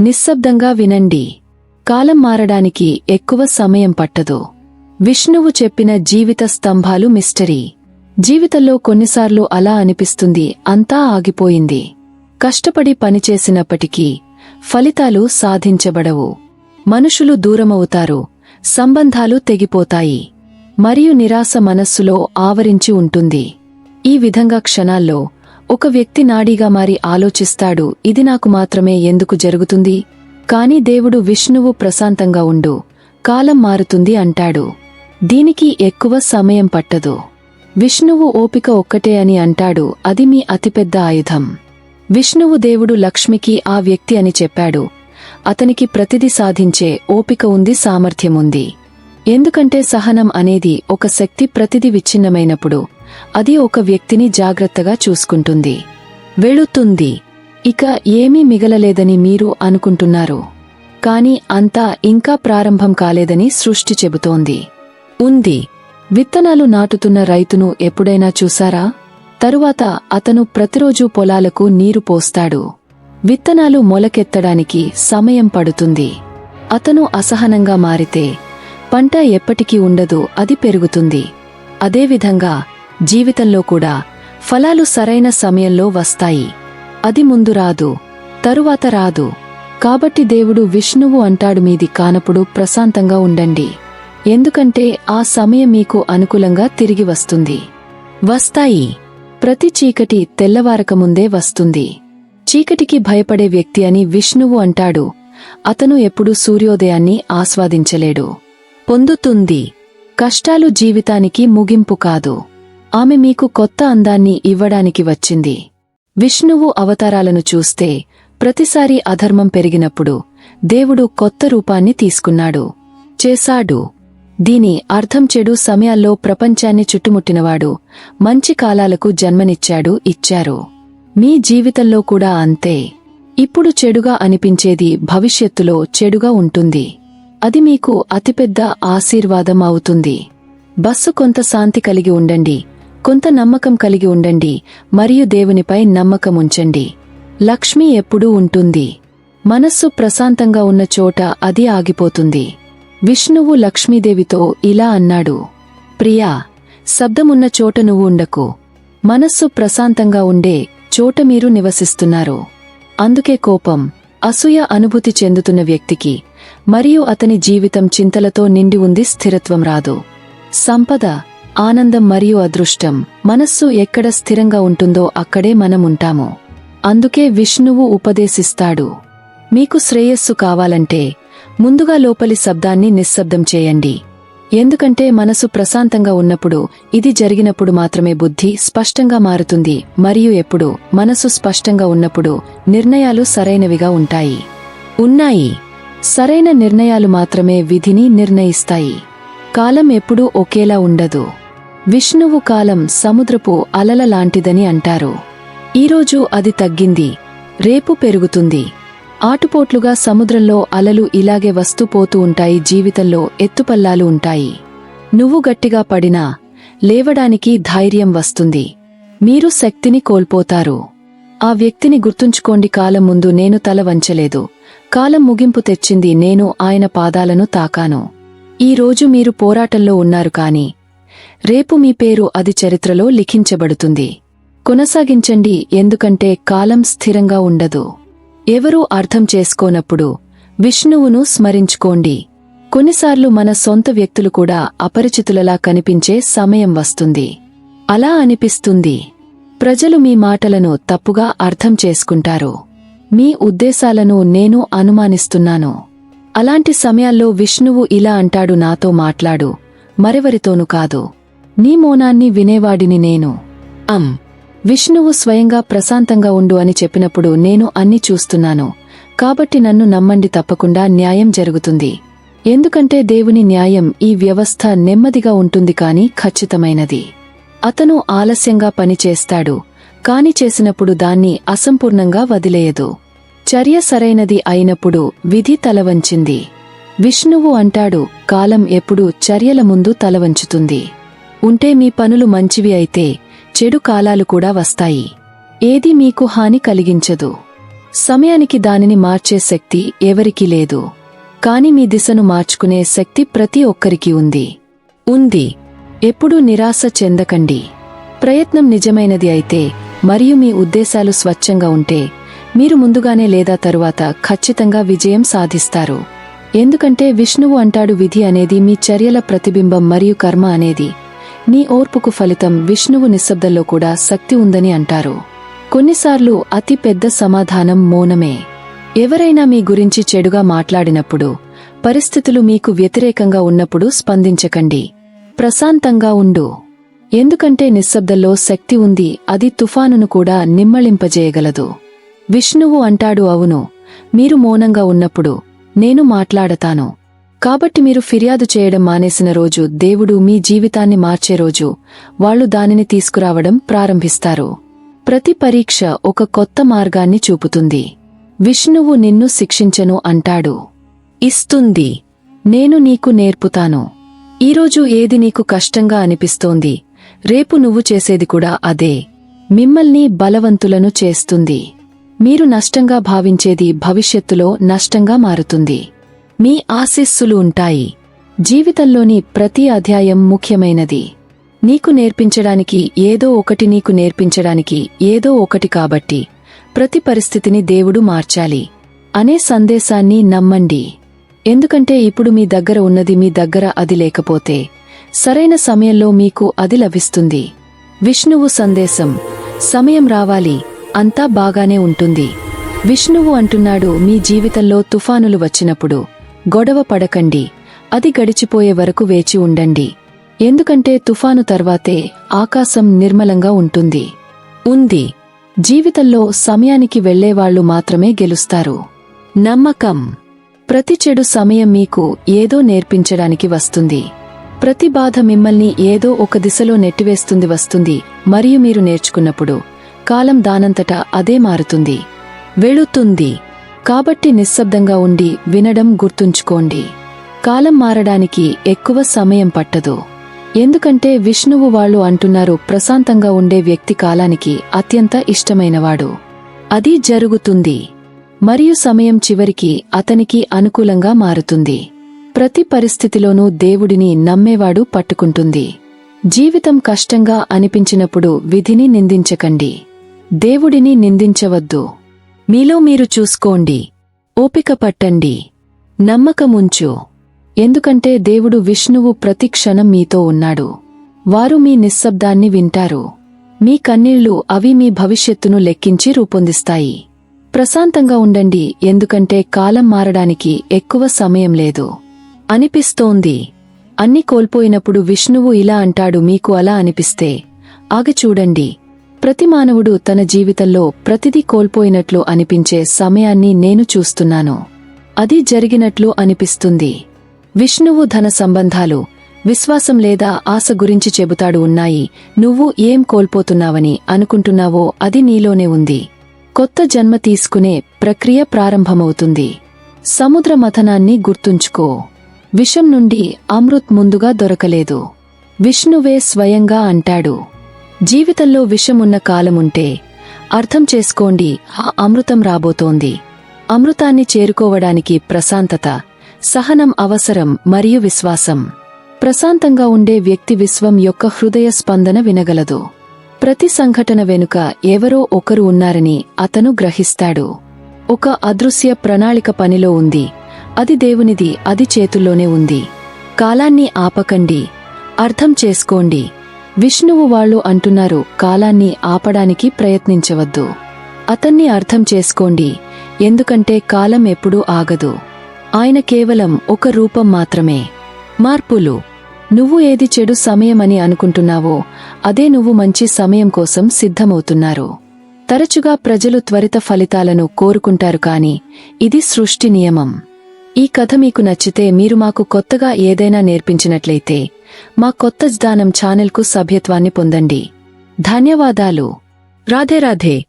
నిశ్శబ్దంగా వినండి. కాలం మారడానికి ఎక్కువ సమయం పట్టదు. విష్ణువు చెప్పిన జీవిత స్తంభాలు మిస్టరీ. జీవితంలో కొన్నిసార్లు అలా అనిపిస్తుంది అంతా ఆగిపోయింది. కష్టపడి పనిచేసినప్పటికీ ఫలితాలు సాధించబడవు. మనుషులు దూరమవుతారు సంబంధాలు తెగిపోతాయి. మరియు నిరాశ మనస్సులో ఆవరించి ఉంటుంది. ఈ విధంగా క్షణాల్లో ఒక వ్యక్తి నాడీగా మారి ఆలోచిస్తాడు ఇది నాకు మాత్రమే ఎందుకు జరుగుతుంది? కాని దేవుడు విష్ణువు ప్రశాంతంగా ఉండు కాలం మారుతుంది అంటాడు. దీనికి ఎక్కువ సమయం పట్టదు. విష్ణువు ఓపిక ఒక్కటే అని అంటాడు అది మీ అతిపెద్ద ఆయుధం. విష్ణువు దేవుడు లక్ష్మికి ఆ వ్యక్తి అని చెప్పాడు. అతనికి ప్రతిది సాధించే ఓపిక ఉంది సామర్థ్యముంది ఎందుకంటే సహనం అనేది ఒక శక్తి ప్రతిది విచ్ఛిన్నమైనప్పుడు అది ఒక వ్యక్తిని జాగ్రత్తగా చూసుకుంటుంది. వెళుతుంది. ఇక ఏమీ మిగలలేదని మీరు అనుకుంటున్నారు. కాని అంతా ఇంకా ప్రారంభం కాలేదని సృష్టి చెబుతోంది. ఉంది. విత్తనాలు నాటుతున్న రైతును ఎప్పుడైనా చూసారా? తరువాత అతను ప్రతిరోజూ పొలాలకు నీరు పోస్తాడు. విత్తనాలు మొలకెత్తడానికి సమయం పడుతుంది. అతను అసహనంగా మారితే పంట ఎప్పటికీ ఉండదు అది పెరుగుతుంది. అదేవిధంగా జీవితంలో కూడా ఫలాలు సరైన సమయంలో వస్తాయి. అది ముందు రాదు తరువాత రాదు. కాబట్టి దేవుడు విష్ణువు అంటాడు మీది కానప్పుడు ప్రశాంతంగా ఉండండి. ఎందుకంటే ఆ సమయం మీకు అనుకూలంగా తిరిగి వస్తుంది. వస్తాయి. ప్రతి చీకటి తెల్లవారకముందే వస్తుంది. చీకటికి భయపడే వ్యక్తి అని విష్ణువు అంటాడు. అతను ఎప్పుడూ సూర్యోదయాన్ని ఆస్వాదించలేడు. పొందుతుంది. కష్టాలు జీవితానికి ముగింపు కాదు. ఆమె మీకు కొత్త అందాన్ని ఇవ్వడానికి వచ్చింది. విష్ణువు అవతారాలను చూస్తే ప్రతిసారి అధర్మం పెరిగినప్పుడు దేవుడు కొత్త రూపాన్ని తీసుకున్నాడు. చేశాడు. దీని అర్థం చెడు సమయాల్లో ప్రపంచాన్ని చుట్టుముట్టినవాడు మంచి కాలాలకు జన్మనిచ్చాడు ఇచ్చారు. మీ జీవితంలో కూడా అంతే. ఇప్పుడు చెడుగా అనిపించేది భవిష్యత్తులో చెడుగా ఉంటుంది. అది మీకు అతిపెద్ద ఆశీర్వాదం అవుతుంది. బస్సు కొంత శాంతి కలిగి ఉండండి. కొంత నమ్మకం కలిగి ఉండండి మరియు దేవునిపై నమ్మకం ఉంచండి లక్ష్మి ఎప్పుడూ ఉంటుంది. మనస్సు ప్రశాంతంగా ఉన్న చోట అది ఆగిపోతుంది. విష్ణువు లక్ష్మీదేవితో ఇలా అన్నాడు. ప్రియా శబ్దమున్న చోట నువ్వు ఉండకు. మనస్సు ప్రశాంతంగా ఉండే చోట మీరు నివసిస్తున్నారు. అందుకే కోపం అసూయ అనుభూతి చెందుతున్న వ్యక్తికి మరియు అతని జీవితం చింతలతో నిండి ఉంది స్థిరత్వం రాదు. సంపద ఆనందం మరియు అదృష్టం. మనస్సు ఎక్కడ స్థిరంగా ఉంటుందో అక్కడే మనం ఉంటాము అందుకే విష్ణువు ఉపదేశిస్తాడు. మీకు శ్రేయస్సు కావాలంటే ముందుగా లోపలి శబ్దాన్ని నిశ్శబ్దం చేయండి. ఎందుకంటే మనసు ప్రశాంతంగా ఉన్నప్పుడు ఇది జరిగినప్పుడు మాత్రమే బుద్ధి స్పష్టంగా మారుతుంది. మరియు ఎప్పుడు? మనసు స్పష్టంగా ఉన్నప్పుడు నిర్ణయాలు సరైనవిగా ఉంటాయి. ఉన్నాయి. సరైన నిర్ణయాలు మాత్రమే విధిని నిర్ణయిస్తాయి. కాలం ఎప్పుడూ ఒకేలా ఉండదు. విష్ణువు కాలం సముద్రపు అలల లాంటిదని అంటారు. ఈరోజు అది తగ్గింది రేపు పెరుగుతుంది. ఆటుపోట్లుగా సముద్రంలో అలలు ఇలాగే వస్తూ పోతూ ఉంటాయి జీవితంలో ఎత్తుపల్లాలు ఉంటాయి. నువ్వు గట్టిగా పడినా లేవడానికి ధైర్యం వస్తుంది. మీరు శక్తిని కోల్పోతారు. ఆ వ్యక్తిని గుర్తుంచుకోండి కాలం ముందు నేను తల వంచలేదు. కాలం ముగింపు తెచ్చింది నేను ఆయన పాదాలను తాకాను. ఈ రోజు మీరు పోరాటంలో ఉన్నారు కాని రేపు మీ పేరు అది చరిత్రలో లిఖించబడుతుంది. కొనసాగించండి ఎందుకంటే కాలం స్థిరంగా ఉండదు. ఎవరూ అర్థం చేసుకోనప్పుడు విష్ణువును స్మరించుకోండి. కొన్నిసార్లు మన సొంత వ్యక్తులు కూడా అపరిచితులలా కనిపించే సమయం వస్తుంది. అలా అనిపిస్తుంది. ప్రజలు మీ మాటలను తప్పుగా అర్థం చేసుకుంటారు. మీ ఉద్దేశాలను నేను అనుమానిస్తున్నాను. అలాంటి సమయాల్లో విష్ణువు ఇలా అంటాడు నాతో మాట్లాడు. మరెవరితోనూ కాదు. నీ మౌనాన్ని వినేవాడిని నేను. అం విష్ణువు స్వయంగా ప్రశాంతంగా ఉండు అని చెప్పినప్పుడు నేను అన్ని చూస్తున్నాను. కాబట్టి నన్ను నమ్మండి తప్పకుండా న్యాయం జరుగుతుంది. ఎందుకంటే దేవుని న్యాయం ఈ వ్యవస్థ నెమ్మదిగా ఉంటుంది కాని ఖచ్చితమైనది. అతను ఆలస్యంగా పనిచేస్తాడు కాని చేసినప్పుడు దాన్ని అసంపూర్ణంగా వదిలేయదు. చర్య సరైనది అయినప్పుడు విధి తలవంచింది. విష్ణువు అంటాడు కాలం ఎప్పుడూ చర్యల ముందు తలవంచుతుంది. ఉంటే మీ పనులు మంచివి అయితే చెడు కాలాలు కూడా వస్తాయి. ఏది మీకు హాని కలిగించదు. సమయానికి దానిని మార్చే శక్తి ఎవరికీ లేదు. కాని మీ దిశను మార్చుకునే శక్తి ప్రతి ఒక్కరికి ఉంది. ఉంది. ఎప్పుడూ నిరాశ చెందకండి. ప్రయత్నం నిజమైనది అయితే మరియు మీ ఉద్దేశాలు స్వచ్ఛంగా ఉంటే మీరు ముందుగానే లేదా తరువాత ఖచ్చితంగా విజయం సాధిస్తారు. ఎందుకంటే విష్ణువు అంటాడు విధి అనేది మీ చర్యల ప్రతిబింబం మరియు కర్మ అనేది నీ ఓర్పుకు ఫలితం విష్ణువు నిశ్శబ్దంలో కూడా శక్తి ఉందని అంటారు. కొన్నిసార్లు అతి పెద్ద సమాధానం మౌనమే. ఎవరైనా మీ గురించి చెడుగా మాట్లాడినప్పుడు పరిస్థితులు మీకు వ్యతిరేకంగా ఉన్నప్పుడు స్పందించకండి. ప్రశాంతంగా ఉండు. ఎందుకంటే నిశ్శబ్దంలో శక్తి ఉంది అది తుఫానును కూడా నిమ్మళింపజేయగలదు. విష్ణువు అంటాడు అవును మీరు మౌనంగా ఉన్నప్పుడు నేను మాట్లాడతాను. కాబట్టి మీరు ఫిర్యాదు చేయడం మానేసిన రోజు దేవుడు మీ జీవితాన్ని మార్చే రోజు వాళ్ళు దానిని తీసుకురావడం ప్రారంభిస్తారు. ప్రతి పరీక్ష ఒక కొత్త మార్గాన్ని చూపుతుంది. విష్ణువు నిన్ను శిక్షించను అంటాడు. ఇస్తుంది. నేను నీకు నేర్పుతాను. ఈరోజు ఏది నీకు కష్టంగా అనిపిస్తోంది రేపు నువ్వు చేసేది కూడా అదే. మిమ్మల్ని బలవంతులను చేస్తుంది. మీరు నష్టంగా భావించేది భవిష్యత్తులో నష్టంగా మారుతుంది. మీ ఆశీస్సులు ఉంటాయి. జీవితంలోని ప్రతి అధ్యాయం ముఖ్యమైనది. నీకు నేర్పించడానికి ఏదో ఒకటి నీకు నేర్పించడానికి ఏదో ఒకటి కాబట్టి ప్రతి పరిస్థితిని దేవుడు మార్చాలి. అనే సందేశాన్ని నమ్మండి. ఎందుకంటే ఇప్పుడు మీ దగ్గర ఉన్నది మీ దగ్గర అది లేకపోతే సరైన సమయంలో మీకు అది లభిస్తుంది. విష్ణువు సందేశం. సమయం రావాలి. అంతా బాగానే ఉంటుంది. విష్ణువు అంటున్నాడు మీ జీవితంలో తుఫానులు వచ్చినప్పుడు గొడవ పడకండి. అది గడిచిపోయే వరకు వేచి ఉండండి. ఎందుకంటే తుఫాను తర్వాతే ఆకాశం నిర్మలంగా ఉంటుంది. ఉంది. జీవితంలో సమయానికి వెళ్ళేవాళ్ళు మాత్రమే గెలుస్తారు. నమ్మకం. ప్రతి చెడు సమయం మీకు ఏదో నేర్పించడానికి వస్తుంది. ప్రతి బాధ మిమ్మల్ని ఏదో ఒక దిశలో నెట్టివేస్తుంది వస్తుంది. మరియు మీరు నేర్చుకున్నప్పుడు కాలం దానంతటా అదే మారుతుంది. వెళుతుంది. కాబట్టి నిశ్శబ్దంగా ఉండి వినడం గుర్తుంచుకోండి. కాలం మారడానికి ఎక్కువ సమయం పట్టదు. ఎందుకంటే విష్ణువు వాళ్ళు అంటున్నారు ప్రశాంతంగా ఉండే వ్యక్తి కాలానికి అత్యంత ఇష్టమైనవాడు. అది జరుగుతుంది. మరియు సమయం చివరికి అతనికి అనుకూలంగా మారుతుంది. ప్రతి పరిస్థితిలోనూ దేవుడిని నమ్మేవాడు పట్టుకుంటుంది. జీవితం కష్టంగా అనిపించినప్పుడు విధిని నిందించకండి. దేవుడిని నిందించవద్దు. మీలో మీరు చూసుకోండి. ఓపిక పట్టండి. నమ్మకముంచు. ఎందుకంటే దేవుడు విష్ణువు ప్రతి క్షణం మీతో ఉన్నాడు. వారు మీ నిశ్శబ్దాన్ని వింటారు. మీ కన్నీళ్ళు అవి మీ భవిష్యత్తును లెక్కించి రూపొందిస్తాయి. ప్రశాంతంగా ఉండండి ఎందుకంటే కాలం మారడానికి ఎక్కువ సమయం లేదు. అనిపిస్తోంది. అన్ని కోల్పోయినప్పుడు విష్ణువు ఇలా అంటాడు మీకు అలా అనిపిస్తే. ఆగచూడండి చూడండి. ప్రతి మానవుడు తన జీవితంలో ప్రతిదీ కోల్పోయినట్లు అనిపించే సమయాన్ని నేను చూస్తున్నాను. అది జరిగినట్లు అనిపిస్తుంది. విష్ణువు ధన సంబంధాలు విశ్వాసం లేదా ఆశ గురించి చెబుతాడు ఉన్నాయి. నువ్వు ఏం కోల్పోతున్నావని అనుకుంటున్నావో అది నీలోనే ఉంది. కొత్త జన్మ తీసుకునే ప్రక్రియ ప్రారంభమవుతుంది. సముద్ర మథనాన్ని గుర్తుంచుకో. విషం నుండి అమృత్ ముందుగా దొరకలేదు. విష్ణువే స్వయంగా అంటాడు. జీవితంలో విషమున్న కాలముంటే అర్థం చేసుకోండి ఆ అమృతం రాబోతోంది. అమృతాన్ని చేరుకోవడానికి ప్రశాంతత సహనం అవసరం మరియు విశ్వాసం. ప్రశాంతంగా ఉండే వ్యక్తి విశ్వం యొక్క హృదయ స్పందన వినగలదు. ప్రతి సంఘటన వెనుక ఎవరో ఒకరు ఉన్నారని అతను గ్రహిస్తాడు. ఒక అదృశ్య ప్రణాళిక పనిలో ఉంది. అది దేవునిది అది చేతుల్లోనే ఉంది. కాలాన్ని ఆపకండి అర్థం చేసుకోండి విష్ణువు వాళ్ళు అంటున్నారు కాలాన్ని ఆపడానికి ప్రయత్నించవద్దు. అతన్ని అర్థం చేసుకోండి ఎందుకంటే కాలం ఎప్పుడూ ఆగదు. ఆయన కేవలం ఒక రూపం మాత్రమే. మార్పులు. నువ్వు ఏది చెడు సమయమని అనుకుంటున్నావో అదే నువ్వు మంచి సమయం కోసం సిద్ధమవుతున్నారు. తరచుగా ప్రజలు త్వరిత ఫలితాలను కోరుకుంటారు కాని ఇది సృష్టి నియమం. ఈ కథ మీకు నచ్చితే మీరు మాకు కొత్తగా ఏదైనా నేర్పించినట్లయితే మా కొత్త జ్ఞానం ఛానల్కు సభ్యత్వాన్ని పొందండి. ధన్యవాదాలు. రాధే రాధే.